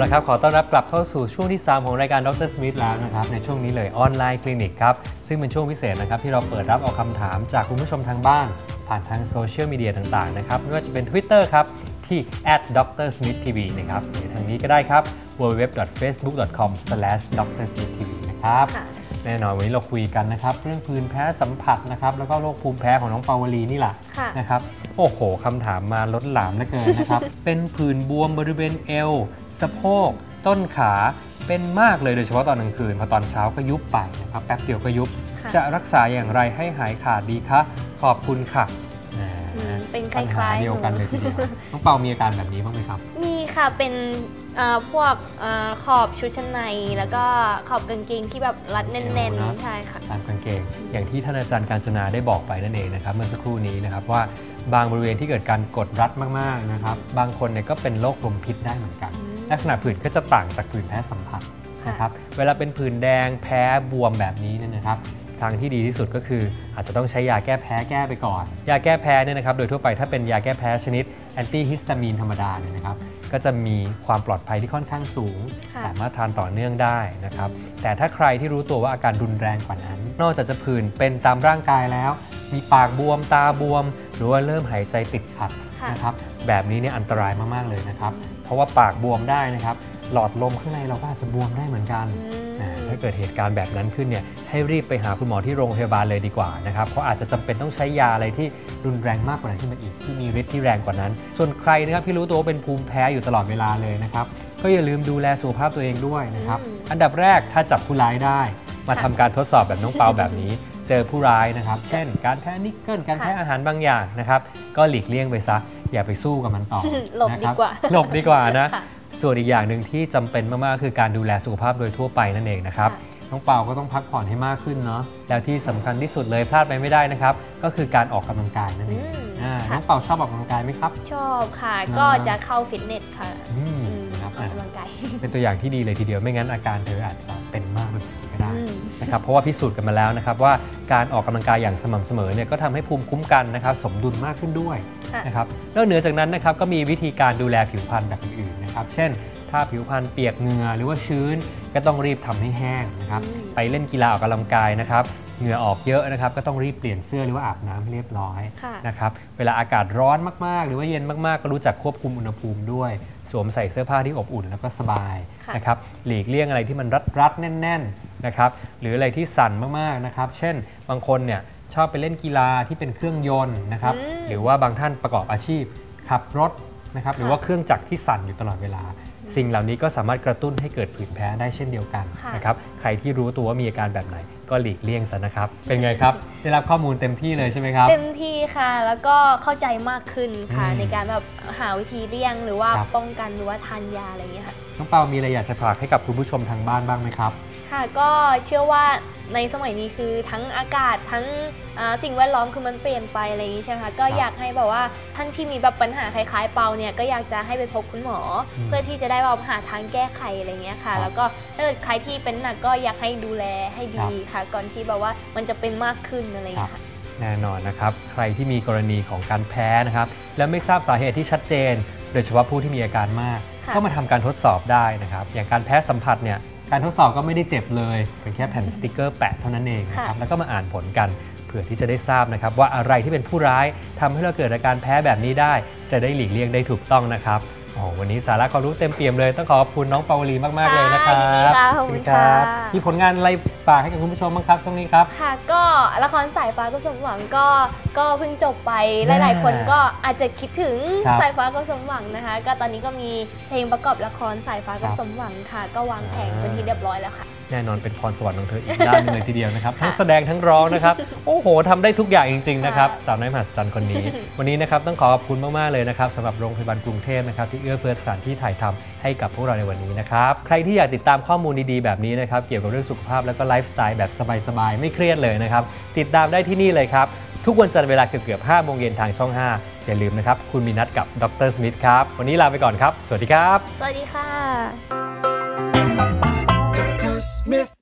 ละครับ ขอต้อนรับกลับเข้าสู่ช่วงที่ 3 ของรายการดรสมิธแล้วนะครับ ในช่วงนี้เลยออนไลน์คลินิกครับ ซึ่งเป็นช่วงพิเศษนะครับ ที่เราเปิดรับเอาคำถามจากคุณผู้ชมทางบ้าน ผ่านทางโซเชียลมีเดียต่าง ๆ นะครับ ไม่ว่าจะเป็น Twitter ครับ ที่ @drsmithtv นะครับหรือทางนี้ก็ได้ครับ www.facebook.com/drsmithtv นะครับค่ะแน่นอนวันนี้เราคุยกันนะครับเรื่องพื้นแพ้สัมผัสนะครับแล้วก็โรคภูมิแพ้ของน้องปาวลีนี่แหละค่ะนะครับโอ้โหคำถามมาล้นหลามเหลือเกินนะครับ เป็นผื่นบวมบริเวณเอว สะโพก ต้นขาเป็นมากเลยโดยเฉพาะตอนกลางคืนพอตอนเช้าก็ยุบไปนะครับแป๊บเดียวก็ยุบค่ะจะรักษาอย่างไรให้หายขาดดีคะขอบคุณค่ะแหมอืมเป็นคปัญหาล้ายๆเดียวกันเลยทีเดียวหนูน้องเปามีอาการแบบนี้บ้างไหมครับ มีค่ะเป็นเอ่อพวกเอ่อขอบชุดชั้นใน แล้วก็ขอบกางเกงที่แบบรัดแน่เอวนเนอะๆใช่ค่ะตามกางเกง อย่างที่ท่านอาจารย์การจนาได้บอกไปนั่นเองนะครับเมื่อสักครู่นี้นะครับว่าบางบริเวณที่เกิดการกดรัดมากๆนะครับ บางคนเนี่ยก็เป็นโรคลมพิษได้เหมือนกันอืม ลักษณะผื่นก็จะต่างจากผื่นแพ้สัมผัสค่ะนะครับเวลาเป็นผื่นแดงแพ้บวมแบบนี้เนี่ยนะครับทางที่ดีที่สุดก็คืออาจจะต้องใช้ยาแก้แพ้แก้ไปก่อน ยาแก้แพ้เนี่ยนะครับโดยทั่วไปถ้าเป็นยาแก้แพ้ชนิดแอนตี้ฮิสตามีนธรรมดาเนี่ยนะครับก็จะมีความปลอดภัยที่ค่อนข้างสูงค่ะสามารถทานต่อเนื่องได้นะครับแต่ถ้าใครที่รู้ตัวว่าอาการรุนแรงกว่านั้น นอกจากจะผื่นเป็นตามร่างกายแล้ว มีปากบวมตาบวม หรือว่าเริ่มหายใจติดขัดค่ะนะครับแบบนี้เนี่ยอันตรายมากๆเลยนะครับเพ ราะว่าปากบวมได้นะครับ หลอดลมข้างในเราก็อาจจะบวมได้เหมือนกันอืมอ่าถ้าเกิดเหตุการณ์แบบนั้นขึ้นเนี่ยให้รีบไปหาคุณหมอที่โรงพยาบาลเลยดีกว่านะครับเพราะอาจจะจำเป็นต้องใช้ยาอะไรที่รุนแรงมากกว่านั้นขึ้นมาอีกที่มีฤทธิ์ที่แรงกว่านั้น ส่วนใครนะครับที่รู้ตัวว่าเป็นภูมิแพ้อยู่ตลอดเวลาเลยนะครับก็อย่าลืมดูแลสุขภาพตัวเองด้วยนะครับอืมอันดับแรกถ้าจับผู้ร้ายได้ มาค่ะทำการทดสอบแบบน้องเปาแบบนี้ เจอผู้ร้ายนะครับ เช่น การแพ้นิกเกิลการแพ้ค่ะอาหารบางอย่างนะครับ ก็หลีกเลี่ยงไปซะ อย่าไปสู้กับมันต่อหลบนะดีครับกว่าหลบดีกว่านะค่ะส่วนอีกอย่างหนึ่งที่จำเป็นมากๆคือการดูแลสุขภาพโดยทั่วไปนั่นเองนะครับค่ะน้องเปาก็ต้องพักผ่อนให้มากขึ้นเนาะแล้วที่สำคัญที่สุดเลยพลาดไปไม่ได้นะครับ ก็คือการออกกำลังกายนั่นเองอืมอ่าค่ะน้องเปาชอบออกกำลังกายไหมครับ ชอบค่ะอ่าก็จะเข้าฟิตเนสค่ะอืมอืมนะครับออกอะกำลังกายเป็นตัวอย่างที่ดีเลยทีเดียวไม่งั้นอาการเธออาจจะเป็นมากไปกว่า นี้ก็ได้อืมนะครับเพราะว่าพิสูจน์กันมาแล้วนะครับว่าการออกกำลังกายอย่างสม่ำเสมอเนี่ยก็ทำให้ภูมิคุ้มกันนะครับสมดุลมากขึ้นด้วยค่ะนะครับนอกเหนือจากนั้นนะครับก็มีวิธีการดูแลผิวพรรณแบบอื่นๆนะครับเช่น ถ้าผิวพรรณเปียกเหงื่อหรือว่าชื้นก็ต้องรีบทำให้แห้งนะครับอืมไปเล่นกีฬาออกกำลังกายนะครับเหงื่อออกเยอะนะครับก็ต้องรีบเปลี่ยนเสื้อหรือว่าอาบน้ำให้เรียบร้อยค่ะนะครับเวลาอากาศร้อนมากๆ หรือว่าเย็นมากๆ ก็รู้จักควบคุมอุณหภูมิด้วยสวมใส่เสื้อผ้าที่อบอุ่นแล้วก็สบายค่ะนะครับหลีกเลี่ยงอะไรที่มันรัดรัดๆแน่นๆ นะครับหรืออะไรที่สั่นมากๆนะครับ เช่นบางคนเนี่ยชอบไปเล่นกีฬาที่เป็นเครื่องยนต์นะครับอืมหรือว่าบางท่านประกอบอาชีพ ขับรถนะครับหรือว่าเครื่องจักรที่สั่นอยู่ตลอดเวลา สิ่งเหล่านี้ก็สามารถกระตุ้นให้เกิดผื่นแพ้ได้เช่นเดียวกันค่ะนะครับใครที่รู้ตัวว่ามีอาการแบบไหนก็หลีกเลี่ยงซะนะครับ เป็นไงครับ ได้รับข้อมูลเต็มที่เลยใช่ไหมครับ เต็มที่ ค่ะ แล้วก็เข้าใจมากขึ้นค่ะอืมในการแบบหาวิธีเลี่ยง หรือว่าครับ ป้องกันหรือว่าทานยาอะไรอย่างเงี้ยค่ะ น้องเปามีอะไรอยากจะฝากให้กับคุณผู้ชมทางบ้านบ้างไหมครับ ค่ะก็เชื่อว่าในสมัยนี้คือทั้งอากาศทั้งอ่าสิ่งแวดล้อมคือมันเปลี่ยนไปอะไรอย่างนี้ใช่ไหมคะก็ครับอยากให้แบบว่าท่านที่มีแบบปัญหาคล้ายๆเปาเนี่ยก็อยากจะให้ไปพบคุณหมออมเพื่อที่จะได้แบบหาทางแก้ไขอะไรเงี้ยค่ะ ครับแล้วก็ถ้าเกิดใครที่เป็นหนักก็อยากให้ดูแลให้ดีค่ะ ก่อนที่แบบว่ามันจะเป็นมากขึ้นอะไรอย่างเงี้ยค่ะ แน่นอนนะครับ ใครที่มีกรณีของการแพ้นะครับ และไม่ทราบสาเหตุที่ชัดเจน โดยเฉพาะผู้ที่มีอาการมากค่ะก็มาทำการทดสอบได้นะครับ อย่างการแพ้สัมผัสเนี่ยการทดสอบก็ไม่ได้เจ็บเลย เป็นแค่แผ่นสติกเกอร์แปะเท่านั้นเองนะครับค่ะแล้วก็มาอ่านผลกันเผื่อที่จะได้ทราบนะครับว่าอะไรที่เป็นผู้ร้ายทำให้เราเกิดอาการแพ้แบบนี้ได้ จะได้หลีกเลี่ยงได้ถูกต้องนะครับโอ้โหวันนี้สาระความรู้เต็มเปี่ยมเลย ต้องขอขอบคุณน้องปาวลีมาก ๆ เลยนะครับยินดีค่ะขอบคุณค่ะมีผลงานอะไรฝากให้กับคุณผู้ชมบ้างครับตรงนี้ครับ ค่ะก็ละครสายฟ้าก็สมหวังก็ก็เพิ่งจบไปหอ่าลาย ๆ คนก็อาจจะคิดถึงครับสายฟ้าก็สมหวังนะคะ ก็ตอนนี้ก็มีเพลงประกอบละครสายฟ้าก็ครับ สมหวังค่ะ ก็วางแผนอ่าเป็นที่เรียบร้อยแล้วค่ะ แน่นอนเป็นพรสวรรค์ของเธออีกด้านหนึงเลยทีเดียวนะครับค่ะทั้งแสดงทั้งร้องนะครับ โอ้โหทำได้ทุกอย่างจริง ๆ นะครับค่ะสาวน้อยมหัศจรรย์คนนี้ วันนี้นะครับต้องขอขอบคุณมาก ๆ เลยนะครับสำหรับโรงพยาบาลกรุงเทพนะครับที่เอื้อเฟื้อสถานที่ถ่ายทำให้กับพวกเราในวันนี้นะครับ ใครที่อยากติดตามข้อมูลดี ๆ แบบนี้นะครับเกี่ยวกับเรื่องสุขภาพแล้วก็ไลฟ์สไตล์แบบสบายๆ ไม่เครียดเลยนะครับ ติดตามได้ที่นี่เลยครับ ทุกวันจันทร์เวลาเกือบๆ5โมงเย็นทางช่อง 5 อย่าลืมนะครับ คุณมีนัดกับดรสมิธครับ วันนี้ลาไปก่อนครับ สวัสดีครับ สวัสดีค่ะ Smith.